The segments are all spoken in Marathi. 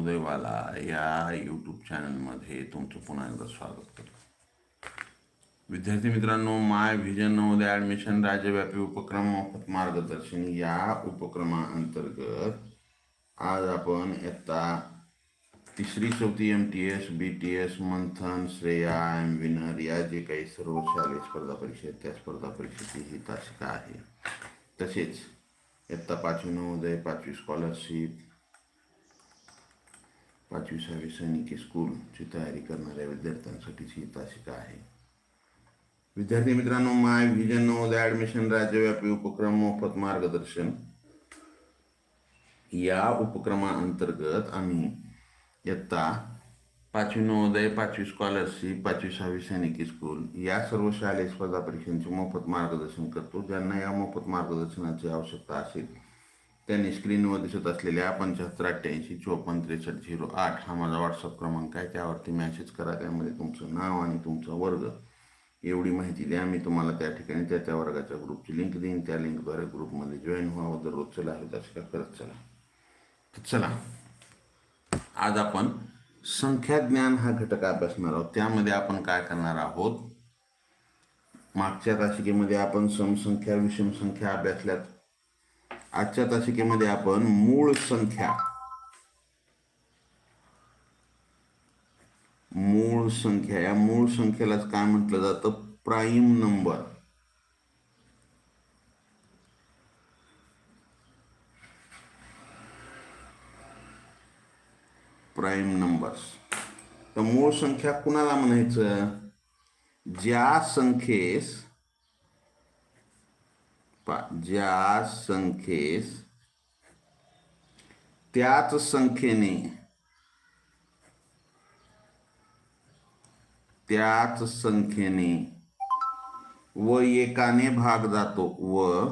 नवोदयवाला या यूट्यूब चॅनलमध्ये तुमचं पुन्हा एकदा स्वागत करतो. विद्यार्थी मित्रांनो माय व्हिजन नवोदय ॲडमिशन राज्यव्यापी उपक्रम मोफत मार्गदर्शन या उपक्रमाअंतर्गत आज आपण इयत्ता तिसरी चौथी M T S B T S Manthan Shreya M winner या जे काही सर्व शालेय स्पर्धा परीक्षा आहेत त्या स्पर्धा परीक्षेची ही तासिका आहे. तसेच इयत्ता पाचवी नवोदय पाचवी स्कॉलरशिप पाचवी सहावी सैनिकी स्कूलची तयारी करणाऱ्या विद्यार्थ्यांसाठीची ही तासिका आहे. विद्यार्थी मित्रांनो माय व्हिजन नवोदय ॲडमिशन राज्यव्यापी उपक्रम मोफत मार्गदर्शन. या उपक्रमाअंतर्गत आम्ही इयत्ता पाचवी नवोदय पाचवी स्कॉलरशिप पाचवी सहावी सैनिकी स्कूल या सर्व शालेय स्पर्धा परीक्षांचे मोफत मार्गदर्शन करतो. ज्यांना या मोफत मार्गदर्शनाची आवश्यकता असेल त्यांनी स्क्रीनवर दिसत असलेल्या पंच्याहत्तर अठ्ठ्याऐंशी चोपन्न त्रेसष्ट झिरो आठ हा माझा व्हॉट्सअप क्रमांक आहे. त्यावरती मॅसेज करा त्यामध्ये तुमचं नाव आणि तुमचा वर्ग. एवढी माहिती द्या. मी तुम्हाला त्या ठिकाणी त्या त्या वर्गाच्या ग्रुपची लिंक देईन. त्या लिंकद्वारे ग्रुपमध्ये जॉईन व्हावं दररोज चला आहे तसं करत चला. तर चला. आज आपण संख्या ज्ञान हा घटक अभ्यासणार आहोत. त्यामध्ये आपण काय करणार आहोत? मागच्या तासिकेमध्ये आपण समसंख्या विषमसंख्या अभ्यासल्यात. आजच्या तासिकेमध्ये आपण मूळ संख्या. मूळ संख्या. या मूळ संख्येलाच काय म्हटलं जातं? Prime number. Prime numbers. तर मूळ संख्या कुणाला म्हणायचं? ज्या संख्येस ज्या संख्येस त्याच संख्येने त्याच संख्येने व एकाने भाग जातो व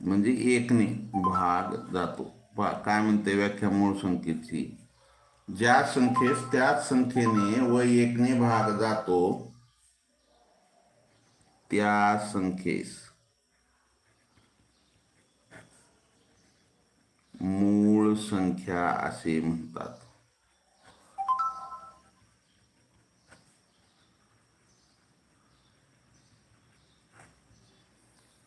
म्हणजे एकने भाग जातो. काय म्हणते व्याख्या मूळ संख्येची? ज्या संख्येस त्याच संख्येने व एकने भाग जातो त्या संख्येस. मूळ संख्या असे म्हणतात.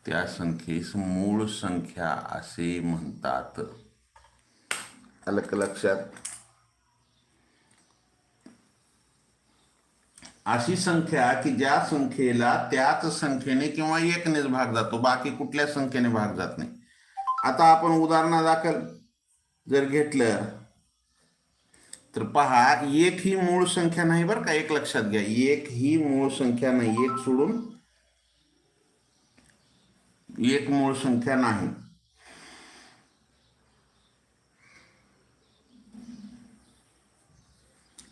त्या संख्येस मूळ संख्या असे म्हणतात. अलक का लक्षात. अशी संख्या की ज्या संख्येला त्याच संख्येने किंवा एकनेच भाग जातो बाकी कुठल्या संख्येने भाग जात नाही. आता आपण उदाहरणादाखल जर घेतलं तर पहा एक ही मूळ संख्या नाही बरं का एक लक्षात घ्या. एक ही मूळ संख्या नाही एक सोडून एक मूळ संख्या नाही.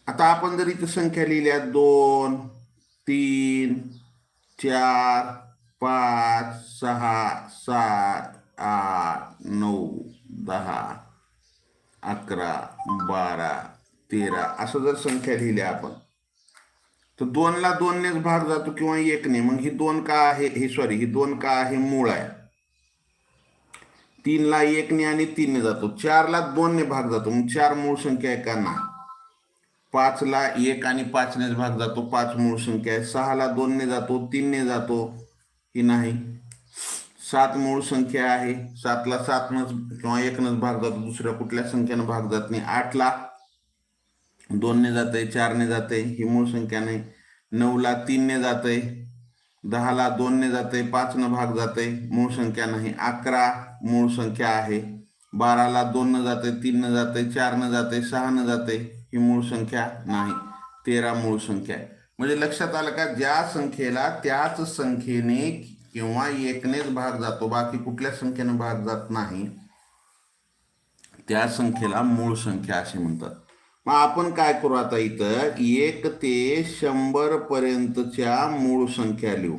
आता आपण जर इथं संख्या लिहिल्या दोन तीन चार पाच सहा सात आठ नऊ दहा अकरा बारा तेरा असं जर संख्या लिहिल्या आपण तर दोनला दोननेच भाग जातो किंवा एकने. मग ही दोन का आहे ही सॉरी ही दोन का आहे मूळ आहे. तीनला एकने आणि तीनने जातो. चारला दोनने भाग जातो. मग चार मूळ संख्या आहे का नाही पाचला एक आणि पाचनेच भाग जातो. पाच मूळ संख्या आहे. सहाला दोनने जातो तीनने जातो. की नाही? सात मूळ संख्या आहे. सातला सातनच किंवा एकनच भाग जातो. दुसऱ्या कुठल्या संख्येनं भाग जात नाही? आठला दोनने जाते चारने जाते ही मूळ संख्या नाही. नऊला तीनने जाते दहाला दोनने जाते पाचनं भाग जाते मूळ संख्या नाही. अकरा मूळ संख्या आहे. बाराला दोननं जाते तीननं जाते चारनं जाते सहानं जाते ही मूळ संख्या नाही. तेरा मूळ संख्या आहे. म्हणजे लक्षात आलं का ज्या संख्येला त्याच संख्येने किंवा एकनेच भाग जातो बाकी कुठल्या संख्येने भाग जात नाही त्या संख्येला मूळ संख्या असे म्हणतात. मग आपण काय करू आता इथं? एक ते शंभर पर्यंतच्या मूळ संख्या लिहू.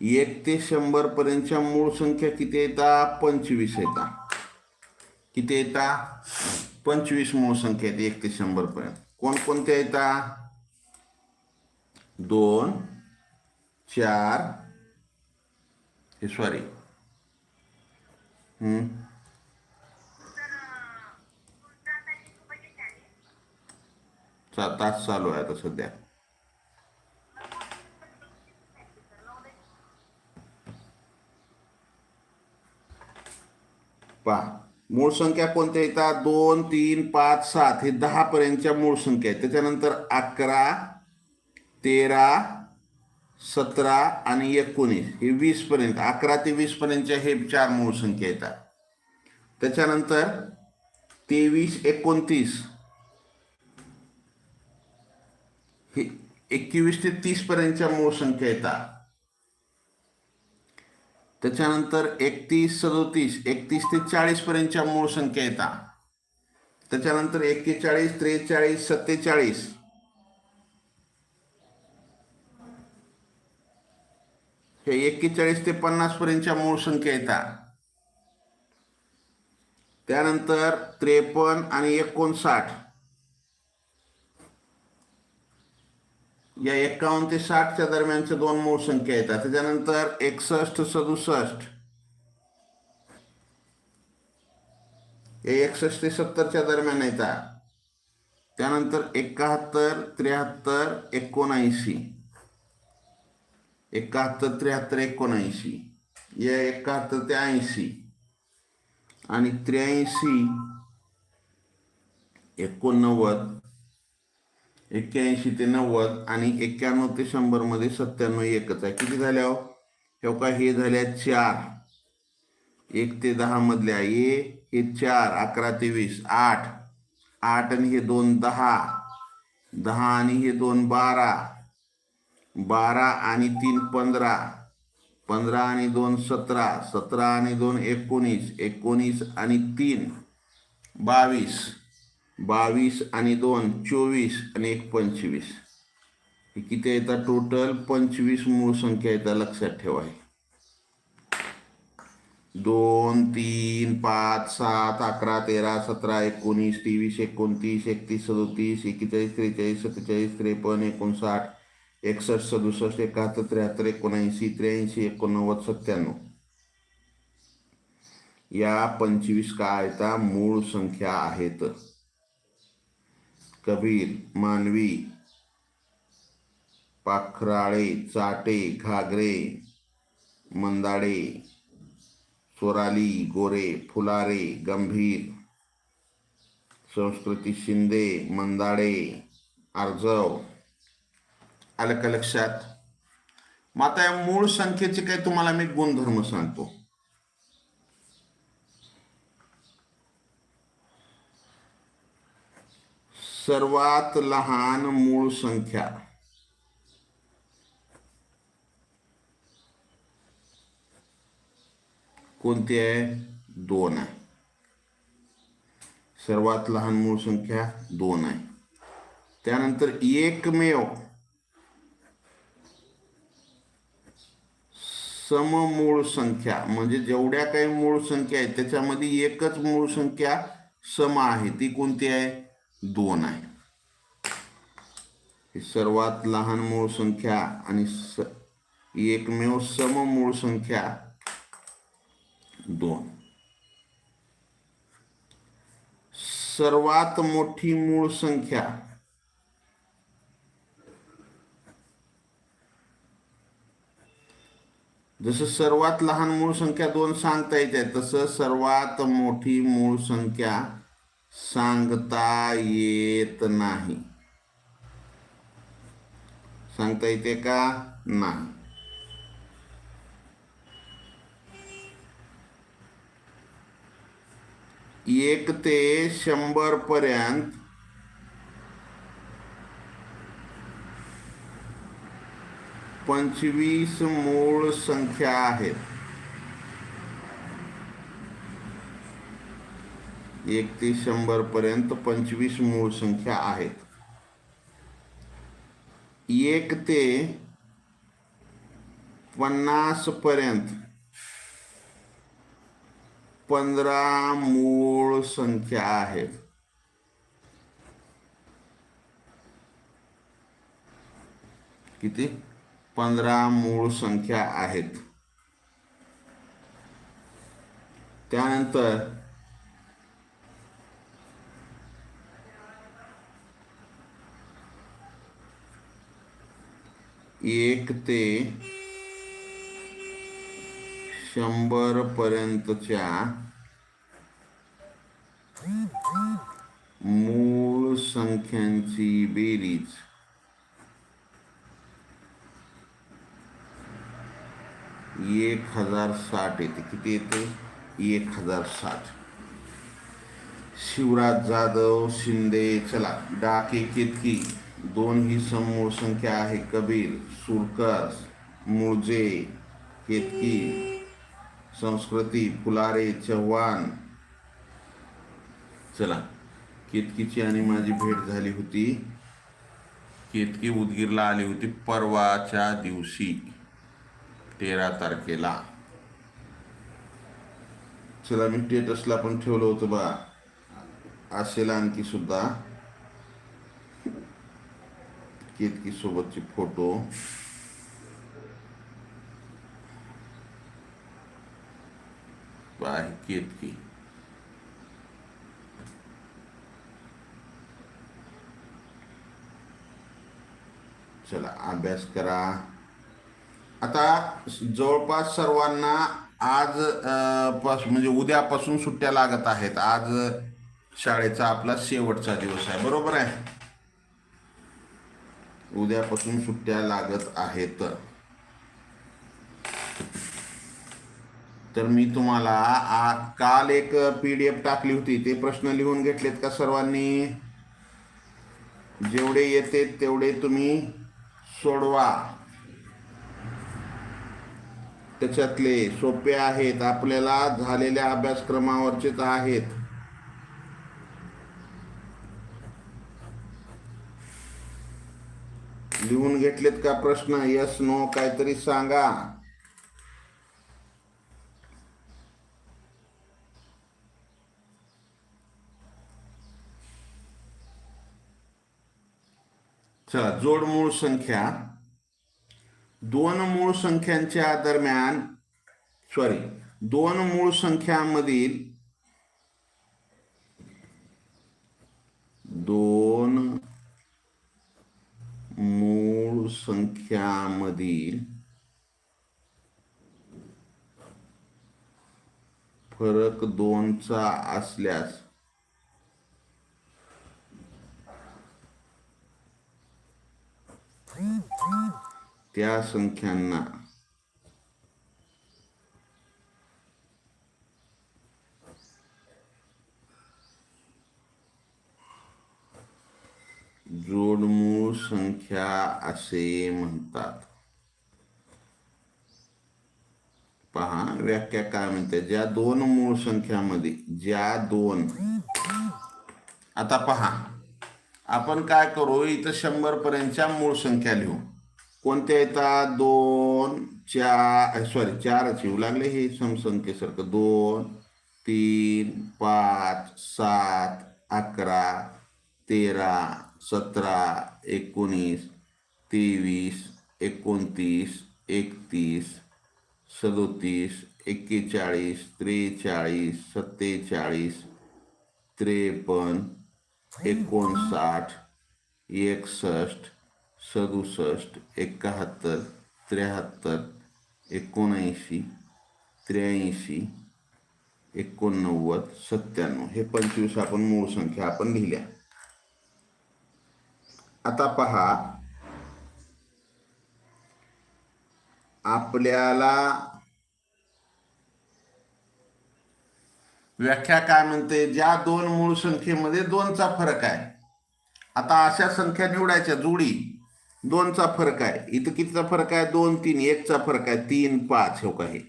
एक ते शंभर पर्यंतच्या मूळ संख्या किती येतात पंचवीस येतात किती येतात पंचवीस मूळ संख्या आहेत एक ते शंभर पर्यंत. कोणकोणत्या येतात दोन चार हे सॉरी तास चालू आहे आता सध्या. पहा. मूळ संख्या कोणत्या येतात दोन तीन पाच सात हे दहा पर्यंतच्या मूळ संख्या आहेत. त्याच्यानंतर अकरा तेरा सतरा आणि एकोणीस हे वीस पर्यंत. अकरा ते वीस पर्यंतच्या हे चार मूळ संख्या येतात त्याच्यानंतर तेवीस एकोणतीस हे एकवीस ते तीस पर्यंतच्या मूळ संख्या येतात त्याच्यानंतर एकतीस सदोतीस एकतीस ते चाळीसपर्यंतच्या मूळ संख्या येतात त्याच्यानंतर एक्केचाळीस त्रेचाळीस सत्तेचाळीस. हे एक्केचाळीस ते पन्नास पर्यंतच्या मूळ संख्या येतात त्यानंतर त्रेपन्न आणि एकोणसाठ. या एकावन्न ते साठच्या दरम्यानच्या दोन मूळ संख्या येतात त्याच्यानंतर एकसष्ट सदुसष्ट. हे एकसष्ट ते सत्तरच्या दरम्यान येतात त्यानंतर एकाहत्तर त्र्याहत्तर एकोणऐंशी. एकाहत्तर त्र्याहत्तर एकोणऐंशी. या एकाहत्तर ते ऐंशी. आणि त्र्याऐंशी एकोणनव्वद. एक्क्याऐंशी ते नव्वद आणि एक्क्याण्णव ते शंभरमध्ये सत्त्याण्णव एकच आहे. किती झाल्या हो हे का हे झाल्या चार. एक ते दहा मधल्या हे चार अकरा ते वीस आठ. आठ आणि हे दोन दहा. दहा आणि हे दोन बारा. बारा आणि तीन पंधरा. पंधरा आणि दोन सतरा. सतरा आणि दोन एकोणीस. एकोणीस आणि तीन बावीस. बावीस आणि दोन चोवीस आणि एक पंचवीस. हे किती येतात टोटल पंचवीस मूळ संख्या येतात लक्षात ठेवा दोन तीन पाच सात अकरा तेरा सतरा एकोणीस तेवीस एकोणतीस एकतीस सदोतीस एकेचाळीस त्रेचाळीस सत्तेचाळीस त्रेपन्न एकोणसाठ एकसष्ट सदुसष्ट एकाहत्तर त्र्याहत्तर एकोणऐंशी त्र्याऐंशी एकोणनव्वद सत्त्याण्णव. या पंचवीस काय मूळ संख्या आहेत. कबीर मानवी पाखराळे चाटे घागरे मंदाडे सोराली गोरे फुलारे गंभीर संस्कृती शिंदे मंदाडे आर्जव. आलं का लक्षात? मग आता या मूळ संख्येचे काही तुम्हाला मी गुणधर्म सांगतो. सर्वात लहान मूळ संख्या. कोणती आहे? दोन आहे. सर्वात लहान मूळ संख्या दोन आहे. त्यानंतर एकमेव सममूळ संख्या म्हणजे जेवढ्या काही मूळ संख्या आहेत त्याच्यामध्ये एकच मूळ संख्या सम आहे. ती कोणती आहे? दोन आहे. ही सर्वात लहान मूळ संख्या आणि स एकमेव सममूळ संख्या दोन. सर्वात मोठी मूळ संख्या जसं सर्वात लहान मूळ संख्या दोन सांगता येते तसं सर्वात मोठी मूळ संख्या सांगता येत नाही. सांगता येते का? नाही. एक ते शंभर पर्यंत पंचवीस मूळ संख्या आहेत. एक ते शंभर पर्यंत पंचवीस मूळ संख्या आहेत. एक ते पन्नास पर्यंत पंधरा मूळ संख्या आहेत. किती? पंधरा मूळ संख्या आहेत. त्यानंतर एक ते शंभर पर्यंतच्या मूळ संख्यांची बेरीज. एक हजार साठ येते. किती येते? एक हजार साठ. शिवराज जाधव शिंदे चला. डाके केतकी दोन ही समूळ संख्या आहे. कबीर सुरकस मुळजे केतकी संस्कृती फुलारे चव्हाण. चला केतकीची आणि माझी भेट झाली होती. केतकी उदगीरला आली होती परवाच्या दिवशी तेरा तारखेला. चला मी स्टेटसला पण ठेवलं होतं बा. असेल आणखी सुद्धा. केतकी सोबतचे फोटो. आहे केतकी चला अभ्यास करा. आता जवळपास सर्वांना आज पास म्हणजे उद्यापासून सुट्ट्या लागत आहेत. आज शाळेचा आपला शेवटचा दिवस आहे. बरोबर आहे? उद्यापासून सुट्ट्या लागत आहेत. तर मी तुम्हाला काल एक पी डी एफ टाकली होती. ते प्रश्न लिहून घेतलेत का सर्वांनी? जेवढे येते तेवढे तुम्ही सोडवा. त्याच्यातले सोपे आहेत. आपल्याला झालेल्या अभ्यासक्रमावरचेच आहेत. लिहून घेतलेत का प्रश्न? यस नो काहीतरी सांगा. चला जोड मूळ संख्या. दोन मूळ संख्यांच्या दरम्यान सॉरी दोन मूळ संख्यांमधील दोन संख्यामधील फरक दोनचा असल्यास त्या संख्यांना जोडमूळ संख्या असे म्हणतात. पहा व्याख्या काय म्हणते? ज्या दोन मूळ संख्यामध्ये ज्या दोन. आता पहा आपण काय करू? इथं शंभर पर्यंतच्या मूळ संख्या लिहू. कोणत्या येतात? दोन चार सॉरी चारच येऊ लागले हे समसंख्येसारखं. दोन तीन पाच सात अकरा तेरा सतरा एकोणीस तेवीस एकोणतीस एकतीस सदोतीस एक्केचाळीस त्रेचाळीस सत्तेचाळीस त्रेपन्न एकोणसाठ एकसष्ट सदुसष्ट एकाहत्तर त्र्याहत्तर एकोणऐंशी त्र्याऐंशी एकोणनव्वद सत्त्याण्णव. हे पंचवीस आपण मूळ संख्या आपण लिहिल्या. आता पहा. आपल्याला व्याख्या काय म्हणते? ज्या दोन मूळ संख्येमध्ये दोनचा फरक आहे. आता अशा संख्या निवडायच्या जोडी. दोनचा फरक आहे. इथं कितीचा फरक आहे? दोन तीन. एकचा फरक आहे. तीन पाच. हो काही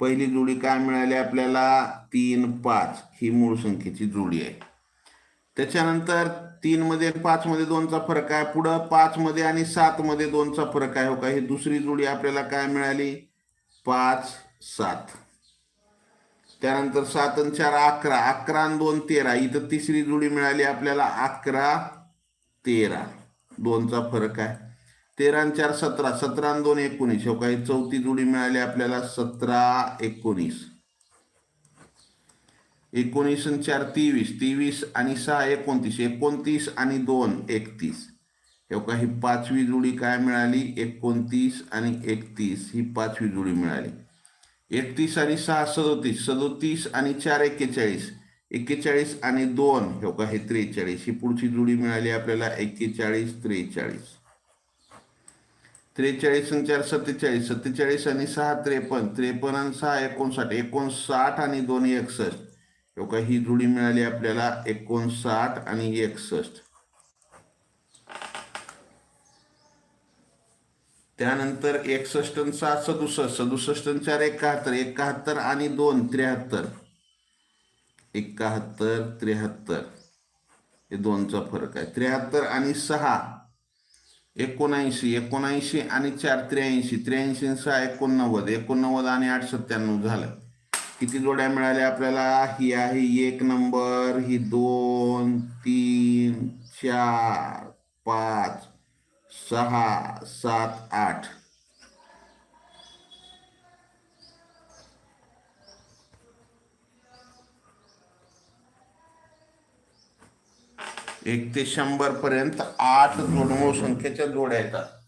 पहिली जोडी काय मिळाली आपल्याला? तीन पाच. ही मूळ संख्येची जोडी आहे. त्याच्यानंतर तीन मध्ये पाच मध्ये दोनचा फरक आहे. पुढं पाच मध्ये आणि सात मध्ये दोनचा फरक आहे. हो का? ही दुसरी जोडी आपल्याला काय मिळाली? पाच सात. त्यानंतर सात आणि चार अकरा. अकरा आणि दोन तेरा. इथं तिसरी जोडी मिळाली आपल्याला अकरा तेरा. दोनचा फरक आहे. तेरा आणि चार सतरा. सतरा आणि दोन एकोणीस. हो काही चौथी जोडी मिळाली आपल्याला सतरा एकोणीस. एकोणीस आणि चार तेवीस तेवीस आणि सहा एकोणतीस एकोणतीस आणि दोन एकतीस. हे बघा ही पाचवी जुडी काय मिळाली? एकोणतीस आणि एकतीस ही पाचवी जुडी मिळाली. एकतीस आणि सहा सदोतीस सदोतीस आणि चार एक्केचाळीस एक्केचाळीस आणि दोन हे बघा हे त्रेचाळीस ही पुढची जुडी मिळाली आपल्याला एक्केचाळीस त्रेचाळीस. त्रेचाळीस आणि चार सत्तेचाळीस सत्तेचाळीस आणि सहा त्रेपन्न त्रेपन्न आणि सहा एकोणसाठ एकोणसाठ आणि दोन एकसष्ट. का ही जुळी मिळाली आपल्याला एकोणसाठ आणि एकसष्ट. त्यानंतर एकसष्ट सात सहा सदुसष्ट. सदुसष्ट चार एकाहत्तर. एकाहत्तर आणि दोन त्र्याहत्तर. एकाहत्तर त्र्याहत्तर. हे दोनचा फरक आहे. त्र्याहत्तर आणि सहा एकोणऐंशी. एकोणऐंशी आणि चार त्र्याऐंशी. त्र्याऐंशी सहा एकोणनव्वद. एकोणनव्वद आणि आठ सत्त्याण्णव झालं. किती जोड्या मिळाल्या आपल्याला? ही आहे एक नंबर ही दोन तीन चार पाच सहा सात आठ. एक ते शंभर पर्यंत आठ जोडमूळ संख्येच्या जोड्या येतात.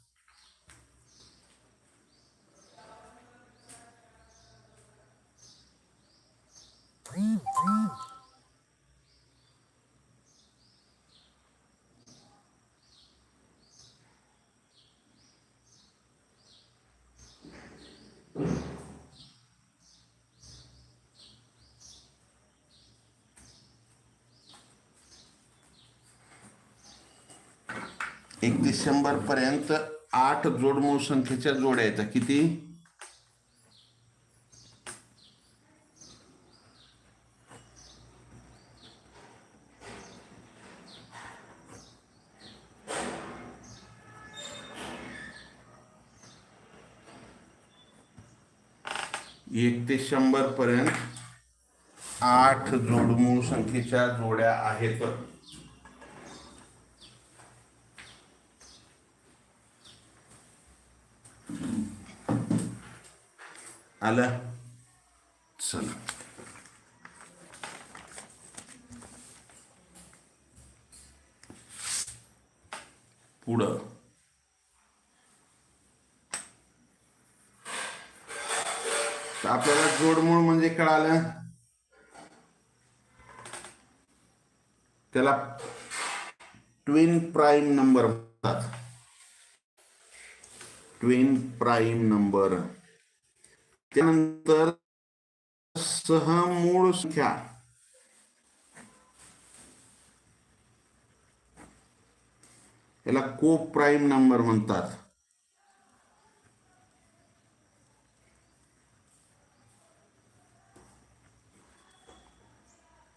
एक डिसेंबर पर्यंत आठ जोडमूळ संख्येच्या जोड्या येतात किती? शंभरपर्यंत शंभर पर्यंत आठ जोडमूळ संख्येच्या जोड्या आहेत. आलं? चला. पुढं. आपल्याला जोडमूळ म्हणजे कळालं. त्याला ट्विन प्राईम नंबर म्हणतात. ट्विन प्राईम नंबर त्यानंतर सहमूळ संख्या. याला को प्राईम नंबर म्हणतात.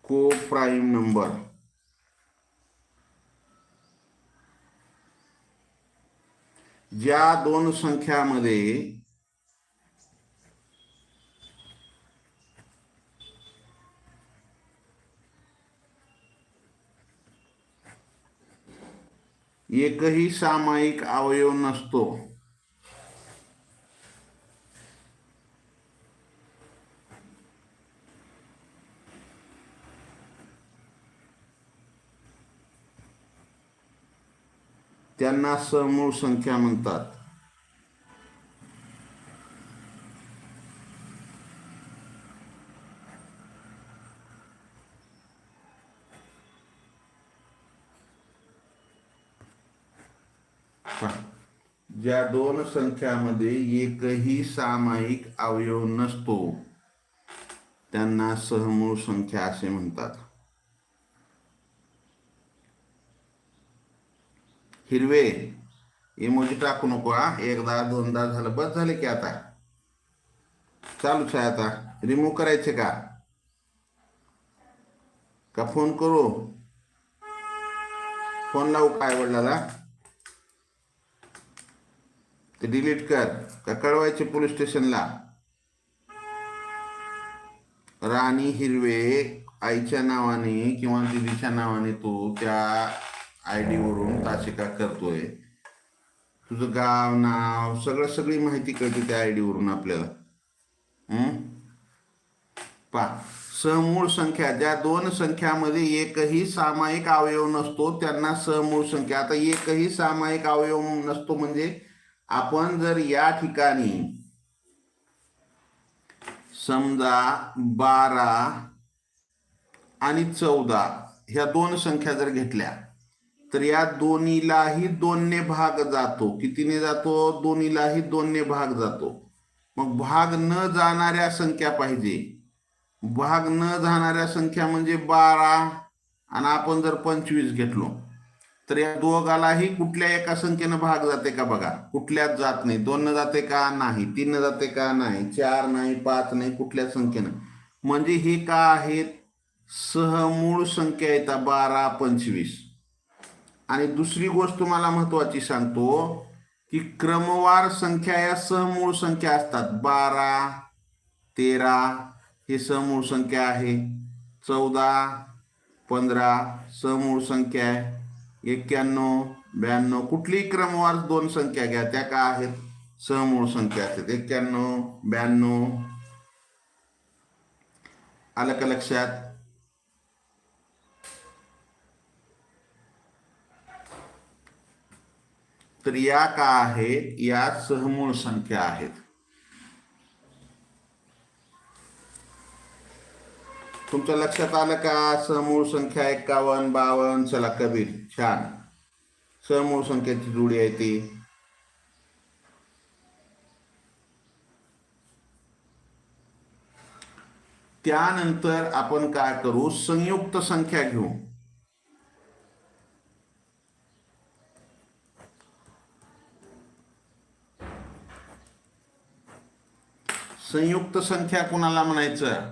को प्राईम नंबर ज्या दोन संख्यामध्ये एकही सामायिक अवयव नसतो. त्यांना समूळ संख्या म्हणतात. ज्या दोन संख्यामध्ये एकही सामायिक अवयव नसतो, त्यांना सहमूळ संख्या असे म्हणतात हिरवे. इमोजी टाकू नको हा. एकदा दोनदा झालं बस झाले की आता. चालूच आहे आता. रिमूव्ह करायचे का? का फोन करू? फोन लावू काय वडिलाला? ते डिलीट कर. का कळवायचे पोलीस स्टेशनला राणी हिरवे आईच्या नावाने किंवा दिदीच्या नावाने तू त्या आय वरून तासिका करतोय. तुझं गाव नाव सगळं सगळी माहिती कळते त्या आयडी वरून आपल्याला. हम्म? पा समूळ संख्या ज्या दोन संख्यामध्ये एकही सामायिक अवयव नसतो त्यांना समूळ संख्या. आता एकही सामायिक अवयव नसतो म्हणजे आपण जर या ठिकाणी समजा बारा आणि चौदा ह्या दोन संख्या जर घेतल्या तर या दोन्हीलाही दोनने भाग जातो. कितीने जातो? दोन्हीलाही दोनने भाग जातो. मग भाग न जाणाऱ्या संख्या पाहिजे. भाग न जाणाऱ्या संख्या म्हणजे बारा आणि आपण जर पंचवीस घेतलो तर या दोघालाही कुठल्या एका संख्येनं भाग जाते का बघा? कुठल्याच जात नाही. दोन जाते का? नाही. तीन जाते का? नाही. चार नाही पाच नाही कुठल्या संख्येनं? म्हणजे हे का आहेत? सहमूळ संख्या येतात बारा पंचवीस. आणि दुसरी गोष्ट तुम्हाला महत्वाची सांगतो की क्रमवार संख्या या सहमूळ संख्या असतात. बारा तेरा ही समूळ संख्या आहे. चौदा पंधरा समूळ संख्या आहे. एक्क्याण्णव ब्याण्णव कुठलीही क्रमवार दोन संख्या घ्या त्या का आहेत? समूळ संख्या असतात. एक्क्याण्णव ब्याण्णव आलं का लक्षात? तर या का आहेत या सहमूळ संख्या आहेत. तुमच्या लक्षात आलं का? समूळ संख्या एक्कावन्न बावन्न चला कबीर छान. समूळ संख्येची जोडी आहे ती. त्यानंतर आपण काय करू? संयुक्त संख्या घेऊ. संयुक्त संख्या कुणाला म्हणायचं?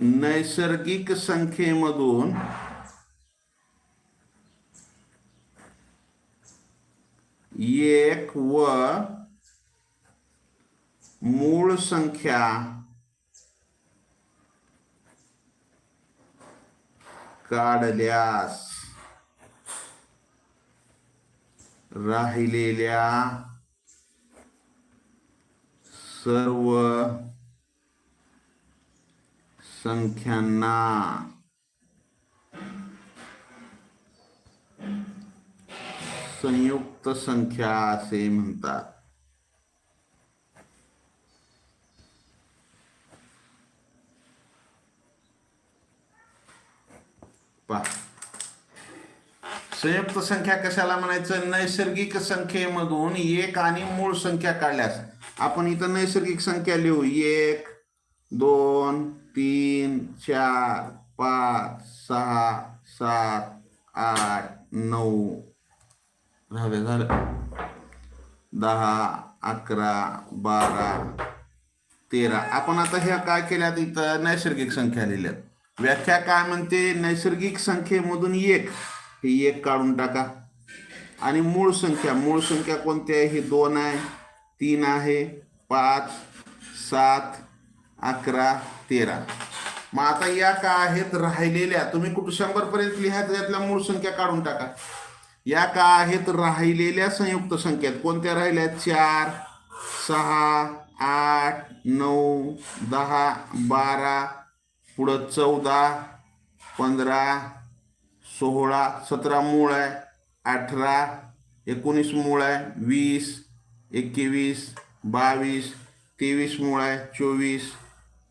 नैसर्गिक संख्येमधून एक व मूळ संख्या काढल्यास राहिलेल्या सर्व संख्यांना संयुक्त संख्या असे म्हणतात. पहा. संयुक्त संख्या कशाला म्हणायचं? नैसर्गिक संख्येमधून एक आणि मूळ संख्या काढल्यास. आपण इथं नैसर्गिक संख्या लिहू. एक दोन तीन चार पाच सहा सात आठ नऊ. झालं झालं. दहा अकरा बारा तेरा. आपण आता ह्या काय केल्यात? इथं नैसर्गिक संख्या लिहिल्यात. व्याख्या काय म्हणते? नैसर्गिक संख्येमधून एक. ही एक काढून टाका. आणि मूळ संख्या मूळ संख्या कोणती आहे? ही दोन आहे तीन आहे पाच सात अकरा तेरा. मग आता या का आहेत? राहिलेल्या. तुम्ही कुठं शंभरपर्यंत लिहा त्यातल्या मूळ संख्या काढून टाका. या का आहेत? राहिलेल्या संयुक्त संख्येत. कोणत्या राहिल्या चार सहा आठ नऊ दहा बारा पुढं चौदा पंधरा सोळा सतरा मूळ आहे अठरा एकोणीस मूळ आहे वीस एकवीस बावीस तेवीस मूळ आहे चोवीस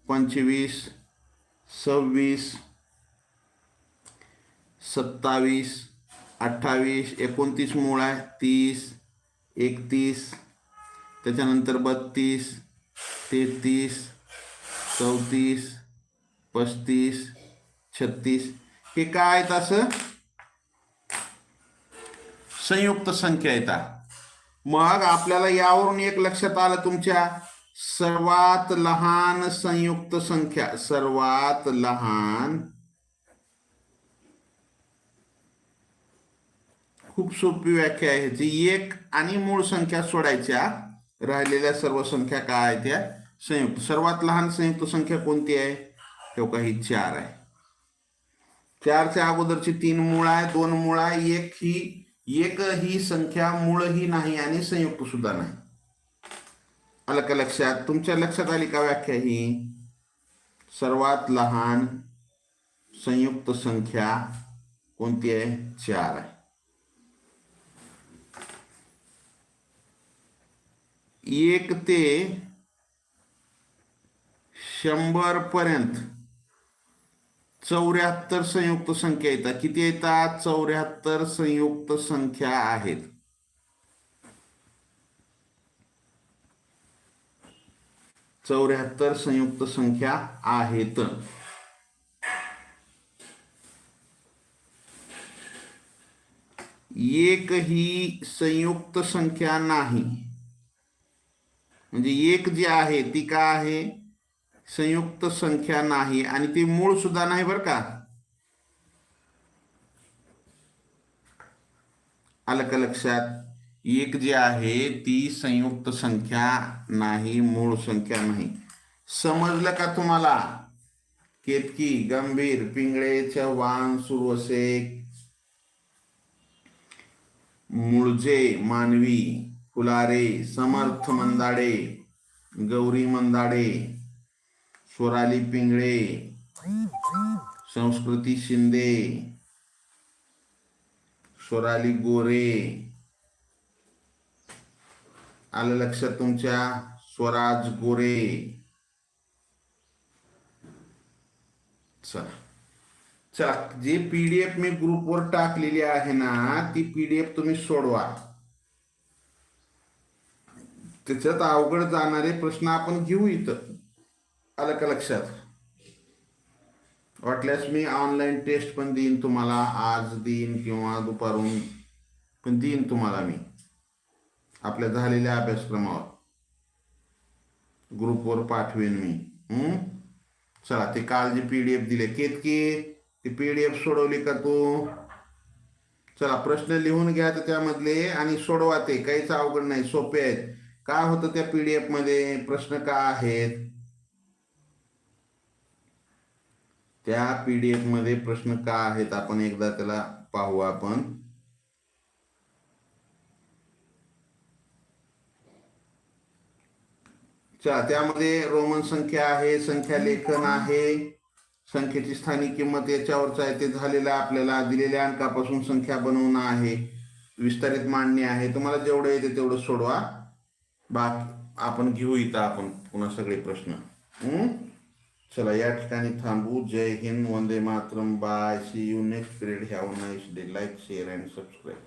पंचवीस सव्वीस सत्तावीस अठ्ठावीस एकोणतीस मूळ आहे तीस एकतीस त्याच्यानंतर बत्तीस तेहतीस चौतीस पस्तीस छत्तीस हे काय आहेत असं? संयुक्त संख्या येतात मग आपल्याला यावरून एक लक्षात आलं तुमच्या. सर्वात लहान संयुक्त संख्या. सर्वात लहान. खूप सोपी व्याख्या आहे ह्याची. एक आणि मूळ संख्या सोडायच्या राहिलेल्या सर्व संख्या काय आहेत त्या संयुक्त. सर्वात लहान संयुक्त संख्या कोणती आहे? तेव्हा ही चार आहे. चारच्या अगोदरची तीन मूळ आहे दोन मूळ आहे एक ही एक ही संख्या मूळ ही नाही आणि संयुक्त सुद्धा नाही. आलं का लक्षात? तुमच्या लक्षात आली का व्याख्या ही? सर्वात लहान संयुक्त संख्या कोणती आहे? चार आहे. एक ते शंभर पर्यंत चौऱ्याहत्तर संयुक्त संख्या येतात. किती येतात? चौऱ्याहत्तर संयुक्त संख्या आहेत. चौऱ्याहत्तर संयुक्त संख्या आहेत. एक ही संयुक्त संख्या नाही. म्हणजे एक जी आहे ती का आहे? संयुक्त संख्या नाही आणि ती मूळ सुद्धा नाही बरं का. आलं का लक्षात एक जी आहे ती संयुक्त संख्या नाही मूळ संख्या नाही. समजलं का तुम्हाला? केतकी गंभीर पिंगळे चव्हाण सुरवसे मुळजे मानवी फुलारे समर्थ मंदाडे गौरी मंदाडे स्वराली पिंगळे संस्कृती शिंदे स्वराली गोरे. आलं लक्षात तुमच्या? स्वराज गोरे. चला. चला जे पीडीएफ मी ग्रुपवर टाकलेली आहे ना ती पीडीएफ तुम्ही सोडवा. त्याच्यात अवघड जाणारे प्रश्न आपण घेऊ इथं. आलं का लक्षात वाटल्यास मी ऑनलाईन टेस्ट पण देईन तुम्हाला आज देईन किंवा दुपारून पण देईन तुम्हाला मी. आपल्या झालेल्या अभ्यासक्रमावर. ग्रुपवर पाठवेन मी. चला ते काल जे पी डी एफ दिले केतकी ती पी डी एफ सोडवली का तू? चला प्रश्न लिहून घ्या तर त्यामधले आणि सोडवा ते. काहीच अवघड नाही सोपे आहेत. काय होतं त्या पी डी एफमध्ये प्रश्न का आहेत? त्या पी डी मध्ये प्रश्न का आहेत आपण एकदा त्याला पाहू आपण. त्यामध्ये रोमन संख्या आहे संख्या लेखन आहे. संख्येची स्थानिक किंमत याच्यावरच आहे ते झालेलं आपल्याला. दिलेल्या अंकापासून संख्या बनवणं आहे. विस्तारित मांडणी आहे. तुम्हाला जेवढं येते तेवढं सोडवा. बाकी आपण घेऊ इथं आपण पुन्हा सगळे प्रश्न. हम्म? चला या ठिकाणी थांबू. जय हिंद वंदे Mataram. Bye see you next period have nice day like share and subscribe